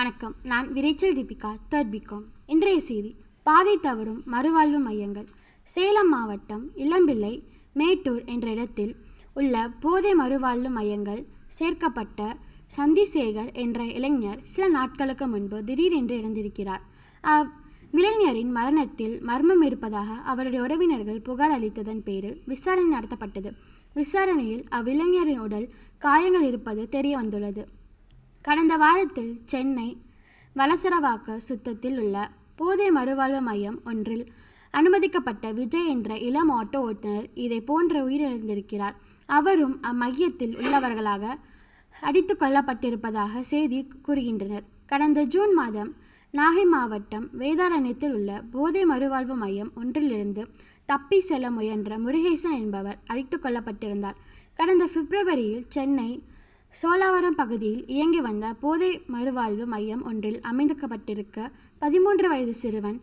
வணக்கம். நான் விரைச்சல் Deepika third BCom இன்றைய செய்தி பாதை தவறும் மறுவாழ்வு மையங்கள். சேலம் மாவட்டம் இளம்பிள்ளை மேட்டூர் என்ற இடத்தில் உள்ள போதை மறுவாழ்வு மையங்கள் சேர்க்கப்பட்ட சந்திசேகர் என்ற இளைஞர் சில நாட்களுக்கு முன்பு திடீரென்று இழந்திருக்கிறார் அவ் இளைஞரின் மரணத்தில் மர்மம் இருப்பதாக அவருடைய உறவினர்கள் புகார் அளித்ததன் பேரில் விசாரணை நடத்தப்பட்டது. விசாரணையில் அவ்விளைஞரின் உடல் காயங்கள் இருப்பது தெரிய வந்துள்ளது. கடந்த வாரத்தில் சென்னை வலசரவாக்க சுத்தத்தில் உள்ள போதை மறுவாழ்வு மையம் ஒன்றில் அனுமதிக்கப்பட்ட விஜய் என்ற இளம் ஆட்டோ ஓட்டுநர் இதை போன்ற உயிரிழந்திருக்கிறார். அவரும் அம்மையத்தில் உள்ளவர்களாக அடித்து கொல்லப்பட்டிருப்பதாக செய்தி கூறுகின்றனர். கடந்த ஜூன் மாதம் நாகை மாவட்டம் வேதாரண்யத்தில் உள்ள போதை மறுவாழ்வு மையம் ஒன்றிலிருந்து தப்பி செல்ல முயன்ற முருகேசன் என்பவர் அழித்து கொல்லப்பட்டிருந்தார். கடந்த பிப்ரவரியில் சென்னை சோலாவரம் பகுதியில் இயங்கி வந்த போதை மறுவாழ்வு மையம் ஒன்றில் அமைந்துக்கப்பட்டிருக்க பதிமூன்று வயது சிறுவன்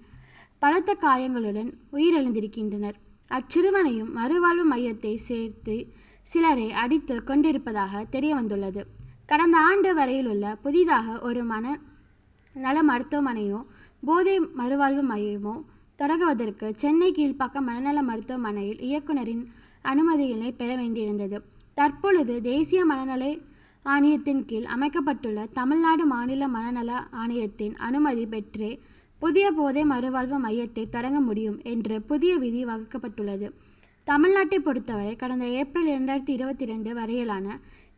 பலத்த காயங்களுடன் உயிரிழந்திருக்கின்றனர். அச்சிறுவனையும் மறுவாழ்வு மையத்தை சேர்த்து சிலரை அடித்து கொண்டிருப்பதாக தெரிய வந்துள்ளது கடந்த ஆண்டு வரையில் உள்ள புதிதாக ஒரு மன நல மருத்துவமனையோ போதை மறுவாழ்வு மையமோ தொடங்குவதற்கு சென்னை கீழ்ப்பாக்கம் மனநல மருத்துவமனையில் இயக்குனரின் அனுமதிகளை பெற வேண்டியிருந்தது. தற்பொழுது தேசிய மனநல ஆணையத்தின் கீழ் அமைக்கப்பட்டுள்ள தமிழ்நாடு மாநில மனநல ஆணையத்தின் அனுமதி பெற்றே புதிய போதை மறுவாழ்வு மையத்தை தொடங்க முடியும் என்று புதிய விதி வகுக்கப்பட்டுள்ளது. தமிழ்நாட்டை பொறுத்தவரை கடந்த ஏப்ரல் இரண்டாயிரத்தி இருபத்தி ரெண்டு வரையிலான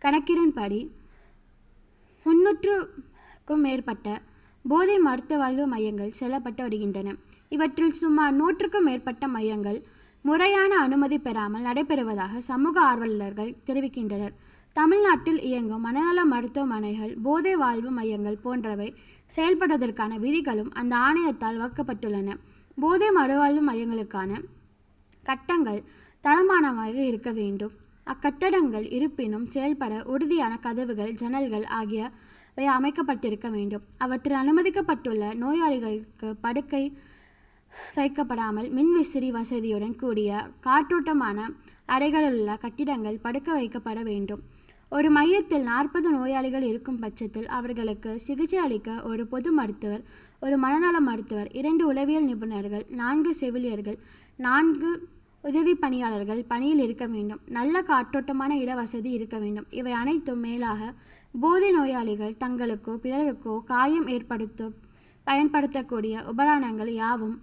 கணக்கிடன்படி முன்னூற்றுக்கும் மேற்பட்ட போதை மருத்துவ மையங்கள் செல்லப்பட்டு வருகின்றன. இவற்றில் சுமார் நூற்றுக்கும் மேற்பட்ட மையங்கள் முறையான அனுமதி பெறாமல் நடைபெறுவதாக சமூக ஆர்வலர்கள் தெரிவிக்கின்றனர். தமிழ்நாட்டில் இயங்கும் மனநல மருத்துவமனைகள் போதை வாழ்வு மையங்கள் போன்றவை செயல்படுவதற்கான விதிகளும் அந்த ஆணையத்தால் வகுக்கப்பட்டுள்ளன. போதை மறுவாழ்வு மையங்களுக்கான கட்டங்கள் தரமானமாக இருக்க வேண்டும். அக்கட்டடங்கள் இருப்பினும் செயல்பட உறுதியான கதவுகள் ஜன்னல்கள் ஆகியவை அமைக்கப்பட்டிருக்க வேண்டும். அவற்றில் அனுமதிக்கப்பட்டுள்ள நோயாளிகளுக்கு படுக்கை வைக்கப்படாமல் மின்விசிறி வசதியுடன் கூடிய காற்றோட்டமான அறைகளுள்ள கட்டிடங்கள் படுக்க வைக்கப்பட வேண்டும். ஒரு மையத்தில் நாற்பது நோயாளிகள் இருக்கும் பட்சத்தில் அவர்களுக்கு சிகிச்சை அளிக்க ஒரு பொது மருத்துவர் ஒரு மனநல மருத்துவர் இரண்டு உளவியல் நிபுணர்கள் நான்கு செவிலியர்கள் நான்கு உதவி பணியாளர்கள் பணியில் இருக்க வேண்டும். நல்ல காற்றோட்டமான இடவசதி இருக்க வேண்டும். இவை அனைத்தும் மேலாக போதை நோயாளிகள் தங்களுக்கோ பிறருக்கோ காயம் ஏற்படுத்தும் பயன்படுத்தக்கூடிய உபகரணங்கள் யாவும்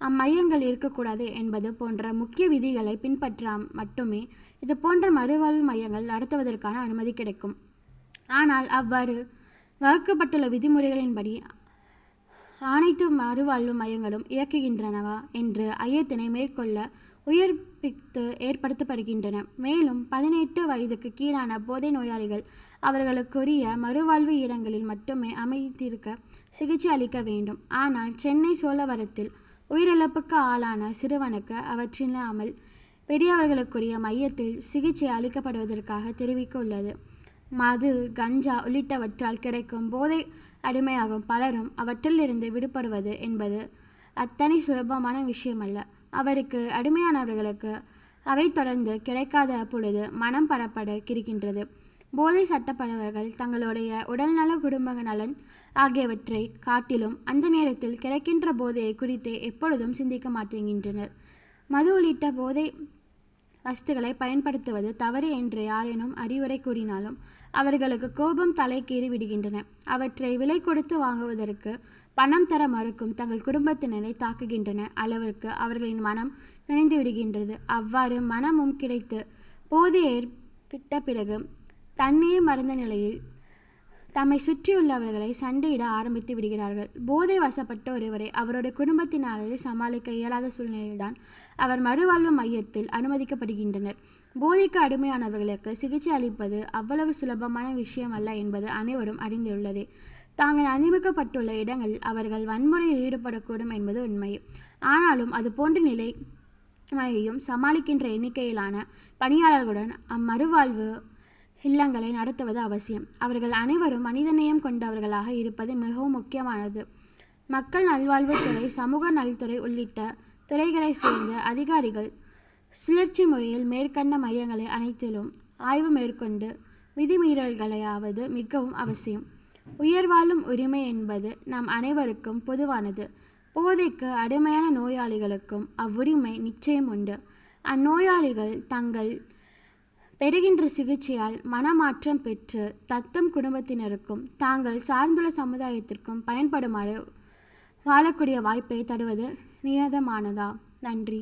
அம்மையங்கள் இருக்கக்கூடாது என்பது போன்ற முக்கிய விதிகளை பின்பற்ற மட்டுமே இது போன்ற மறுவாழ்வு மையங்கள் நடத்துவதற்கான அனுமதி கிடைக்கும். ஆனால் அவ்வாறு வகுக்கப்பட்டுள்ள விதிமுறைகளின்படி அனைத்து மறுவாழ்வு மையங்களும் இயக்குகின்றனவா என்று ஐயத்தினை மேற்கொள்ள உயிர்ப்பித்து ஏற்படுத்தப்படுகின்றன. மேலும் பதினெட்டு வயதுக்கு கீழான போதை நோயாளிகள் அவர்களுக்குரிய மறுவாழ்வு இடங்களில் மட்டுமே அமைத்திருக்க சிகிச்சை அளிக்க வேண்டும். ஆனால் சென்னை சோழவரத்தில் உயிரிழப்புக்கு ஆளான சிறுவனுக்கு அவற்றில்லாமல் பெரியவர்களுக்குரிய மையத்தில் சிகிச்சை அளிக்கப்படுவதற்காக தெரிவிக்க உள்ளது மது கஞ்சா உள்ளிட்டவற்றால் கிடைக்கும் போதை அடிமையாகும் பலரும் அவற்றிலிருந்து விடுபடுவது என்பது அத்தனை சுலபமான விஷயமல்ல. அவருக்கு அடிமையானவர்களுக்கு அவை தொடர்ந்து கிடைக்காத பொழுது மனம் பரப்பட கிடைக்கின்றது போதை சட்டப்படவர்கள் தங்களுடைய உடல்நல குடும்ப நலன் ஆகியவற்றை காட்டிலும் அந்த நேரத்தில் கிடைக்கின்ற போதையை குறித்து எப்பொழுதும் சிந்திக்க மாட்டேங்கின்றனர் மது உள்ளிட்ட போதை வஸ்துகளை பயன்படுத்துவது தவறு என்று யாரேனும் அறிவுரை கூறினாலும் அவர்களுக்கு கோபம் தலைக்கீறி விடுகின்றன. அவற்றை விலை கொடுத்து வாங்குவதற்கு பணம் தர மறுக்கும் தங்கள் குடும்பத்தினரை தாக்குகின்றன. அளவிற்கு அவர்களின் மனம் நினைந்து விடுகின்றது. அவ்வாறு மனமும் கிடைத்து போதை ஏற்பட்ட பிறகு தன்னையே மறந்த நிலையில் தம்மை சுற்றியுள்ளவர்களை சண்டையிட ஆரம்பித்து விடுகிறார்கள். போதை வசப்பட்ட ஒருவரை அவருடைய குடும்பத்தினாலே சமாளிக்க இயலாத சூழ்நிலையில்தான் அவர் மறுவாழ்வு மையத்தில் அனுமதிக்கப்படுகின்றனர். போதைக்கு அடிமையானவர்களுக்கு சிகிச்சை அளிப்பது அவ்வளவு சுலபமான விஷயம் அல்ல என்பது அனைவரும் அறிந்துள்ளது தாங்கள் அனுமதிக்கப்பட்டுள்ள இடங்களில் அவர்கள் வன்முறையில் ஈடுபடக்கூடும் என்பது உண்மை. ஆனாலும் அது போன்ற நிலை மையையும் சமாளிக்கின்ற எண்ணிக்கையிலான பணியாளர்களுடன் அம்மறுவாழ்வு இல்லங்களை நடத்துவது அவசியம். அவர்கள் அனைவரும் மனிதநேயம் கொண்டவர்களாக இருப்பது மிகவும் முக்கியமானது. மக்கள் நல்வாழ்வுத்துறை சமூக நலத்துறை உள்ளிட்ட துறைகளை சேர்ந்த அதிகாரிகள் சுழற்சி முறையில் மேற்கண்ட மையங்களை அனைத்திலும் ஆய்வு மேற்கொண்டு விதிமீறல்களையாவது மிகவும் அவசியம். உயர்வாழும் உரிமை என்பது நம் அனைவருக்கும் பொதுவானது. போதைக்கு அடிமையான நோயாளிகளுக்கும் அவ்வுரிமை நிச்சயம் உண்டு. அந்நோயாளிகள் தங்கள் பெறுகின்ற சிகிச்சையால் மனமாற்றம் பெற்று தத்தம் குடும்பத்தினருக்கும் தாங்கள் சார்ந்துள்ள சமுதாயத்திற்கும் பயன்படுமாறு வாழக்கூடிய வாய்ப்பை தருவது நியதமானதா? நன்றி.